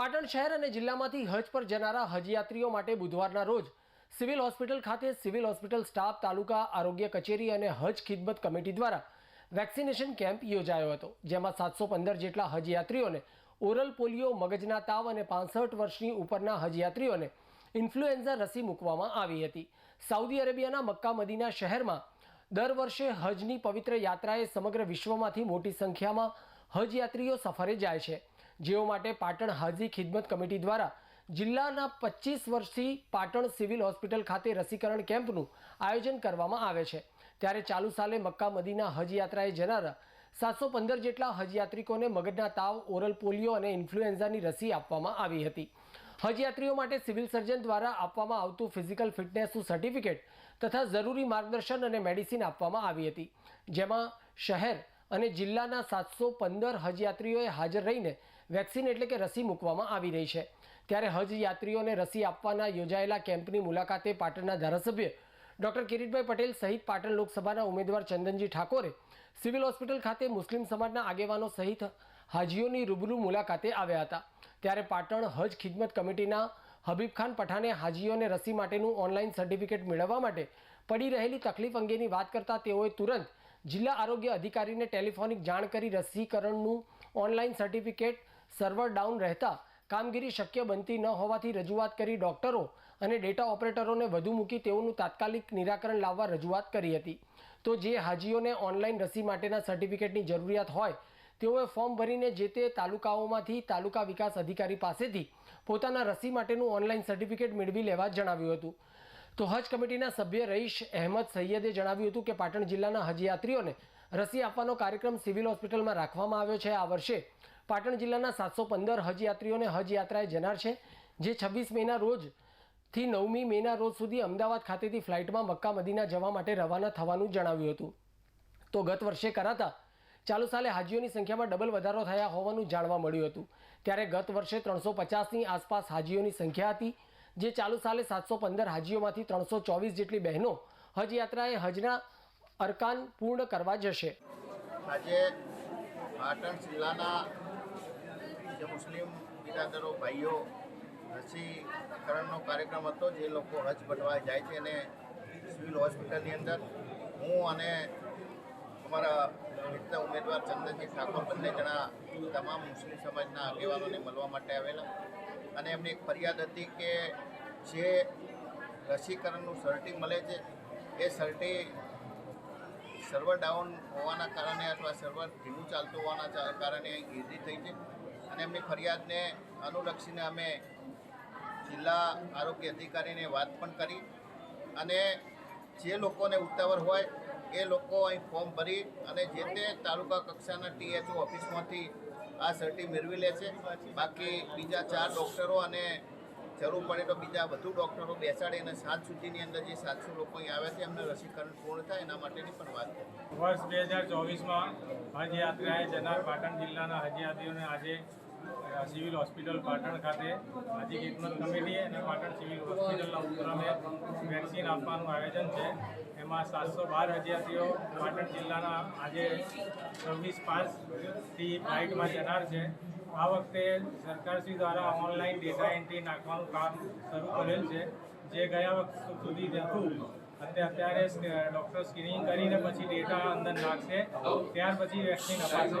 પાટણ શહેર અને જિલ્લામાંથી હજ પર જનારા હજયાત્રીઓ માટે બુધવારના રોજ સિવિલ હોસ્પિટલ ખાતે સિવિલ હોસ્પિટલ સ્ટાફ તાલુકા આરોગ્ય કચેરી અને હજ ખિદમત કમિટી દ્વારા વેક્સિનેશન કેમ્પ યોજાયો હતો, જેમાં સાતસો પંદર જેટલા હજયાત્રીઓને ઓરલ પોલિયો, મગજના તાવ અને પાંસઠ વર્ષની ઉપરના હજયાત્રીઓને ઇન્ફ્લુએન્ઝા રસી મૂકવામાં આવી હતી. સાઉદી અરેબિયાના મક્કા મદીના શહેરમાં દર વર્ષે હજની પવિત્ર યાત્રાએ સમગ્ર વિશ્વમાંથી મોટી સંખ્યામાં હજ યાત્રીઓ સફરે જાય છે. જેઓ માટે પાટણ હાજી ખિદમત કમિટી દ્વારા જિલ્લાના પચીસ વર્ષથી પાટણ સિવિલ હોસ્પિટલ ખાતે રસીકરણ કેમ્પનું આયોજન કરવામાં આવે છે. ત્યારે ચાલુ સાલે મક્કા મદીના હજ યાત્રાએ જનારા સાતસો પંદર જેટલા હજયાત્રિકોને મગજના તાવ, ઓરલ પોલિયો અને ઇન્ફ્લુએન્ઝાની રસી આપવામાં આવી હતી. હજયાત્રીઓ માટે સિવિલ સર્જન દ્વારા આપવામાં આવતું ફિઝિકલ ફિટનેસનું સર્ટિફિકેટ તથા જરૂરી માર્ગદર્શન અને મેડિસિન આપવામાં આવી હતી. જેમાં શહેર અને જિલ્લાના સાતસો પંદર હજયાત્રીઓએ હાજર રહીને વેક્સિન એટલે કે રસી મૂકવામાં આવી રહી છે. ત્યારે હજ યાત્રીઓને રસી આપવાના યોજાયેલા કેમ્પની મુલાકાતે પાટણના ધારાસભ્ય ડોક્ટર કિરીટભાઈ પટેલ સહિત પાટણ લોકસભાના ઉમેદવાર ચંદનજી ઠાકોરે સિવિલ હોસ્પિટલ ખાતે મુસ્લિમ સમાજના આગેવાનો સહિત હાજીઓની રૂબરૂ મુલાકાતે આવ્યા હતા. ત્યારે પાટણ હજ ખિદમત કમિટીના હબીબ ખાન પઠાણે હાજીઓને રસી માટેનું ઓનલાઈન સર્ટિફિકેટ મેળવવા માટે પડી રહેલી તકલીફ અંગેની વાત કરતા તેઓએ તુરંત જિલ્લા આરોગ્ય અધિકારીને ટેલિફોનિક જાણ કરી રસીકરણનું ઓનલાઈન સર્ટિફિકેટ સર્વર ડાઉન રહેતા કામગીરી શક્ય બનતી ન હોવાથી રજૂઆત કરી ડોક્ટરો અને ડેટા ઓપરેટરોને વધુ મૂકી તેઓનું તાત્કાલિક નિરાકરણ લાવવા રજૂઆત કરી હતી. તો જે હાજીઓને ઓનલાઈન રસી માટેના સર્ટિફિકેટની જરૂરિયાત હોય, તેઓએ ફોર્મ ભરીને જે તે તાલુકાઓમાંથી તાલુકા વિકાસ અધિકારી પાસેથી પોતાના રસી માટેનું ઓનલાઈન સર્ટિફિકેટ મેળવી લેવા જણાવ્યું હતું. તો હજ કમિટીના સભ્ય રઈશ અહેમદ સૈયદે જણાવ્યું હતું કે પાટણ જિલ્લાના હજયાત્રીઓને રસી આપવાનો કાર્યક્રમ સિવિલ હોસ્પિટલમાં રાખવામાં આવ્યો છે. આ વર્ષે પાટણ જિલ્લાના સાતસો પંદર હજયાત્રીઓને હજ યાત્રાએ જનાર છે, જે છવ્વીસ મેના રોજથી નવમી મેના રોજ સુધી અમદાવાદ ખાતેથી ફ્લાઇટમાં મક્કા મદીના જવા માટે રવાના થવાનું જણાવ્યું હતું. તો ગત વર્ષે કરાતા ચાલુ સાલે હાજીઓની સંખ્યામાં ડબલ વધારો થયા હોવાનું જાણવા મળ્યું હતું. ત્યારે ગત વર્ષે ત્રણસો પચાસની આસપાસ હાજીઓની સંખ્યા હતી, જે ચાલુ સાલે સાતસો પંદર હાજીઓમાંથી ત્રણસો ચોવીસ જેટલી બહેનો હજ યાત્રાએ હજના અરકાન પૂર્ણ કરવા જશે. આજે પાટણ જિલ્લાના જે મુસ્લિમ બિરાદરો, ભાઈઓ રસીકરણનો કાર્યક્રમ હતો જે લોકો હજ ભટવા જાય છે અને સિવિલ હોસ્પિટલની અંદર. હું અને અમારા મિત્ર ઉમેદવાર ચંદનજી ઠાકોર બંને જણા તમામ મુસ્લિમ સમાજના આગેવાનોને મળવા માટે આવેલા. અને એમની એક ફરિયાદ હતી કે જે રસીકરણનું સર્ટી મળે છે, એ સર્ટી સર્વર ડાઉન હોવાના કારણે અથવા સર્વર ધીમું ચાલતું હોવાના કારણે ગીર્દી થઈ છે. અને એમની ફરિયાદને અનુલક્ષીને અમે જિલ્લા આરોગ્ય અધિકારીને વાત પણ કરી. અને જે લોકોને ઉતાવળ હોય, એ લોકો અહીં ફોર્મ ભરી અને જે તે તાલુકા કક્ષાના ટીએચઓ ઓફિસમાંથી આ સર્ટી મેળવી લે છે. બાકી બીજા ચાર ડૉક્ટરો અને જરૂર પડે તો બીજા વધુ ડૉક્ટરો બેસાડી અને સાત સુધીની અંદર જે સાતસો લોકો અહીં આવે છે, એમને રસીકરણ પૂર્ણ થાય એના માટેની પણ વાત કરી. વર્ષ બે હજાર ચોવીસમાં હજ જનાર પાટણ જિલ્લાના હજ યાત્રીઓને આજે સિવિલ હોસ્પિટલ પાટણ ખાતે હાજી ખિદમત કમિટી અને પાટણ સિવિલ હોસ્પિટલના ઉપક્રમે વેક્સિન આપવાનું આયોજન છે. એમાં સાતસો બાર હજયાત્રીઓ પાટણ જિલ્લાના આજે છવ્વીસ પાંચથી ફ્લાઇટમાં જનાર છે. આ વખતે સરકારશ્રી દ્વારા ઓનલાઈન ડેટા એન્ટ્રી નાખવાનું કામ શરૂ કરેલ છે. જે ગયા વખત સુધી હતું અને અત્યારે ડૉક્ટર સ્ક્રીનિંગ કરીને પછી ડેટા અંદર નાખશે. ત્યાર પછી વેક્સિન અપાશે.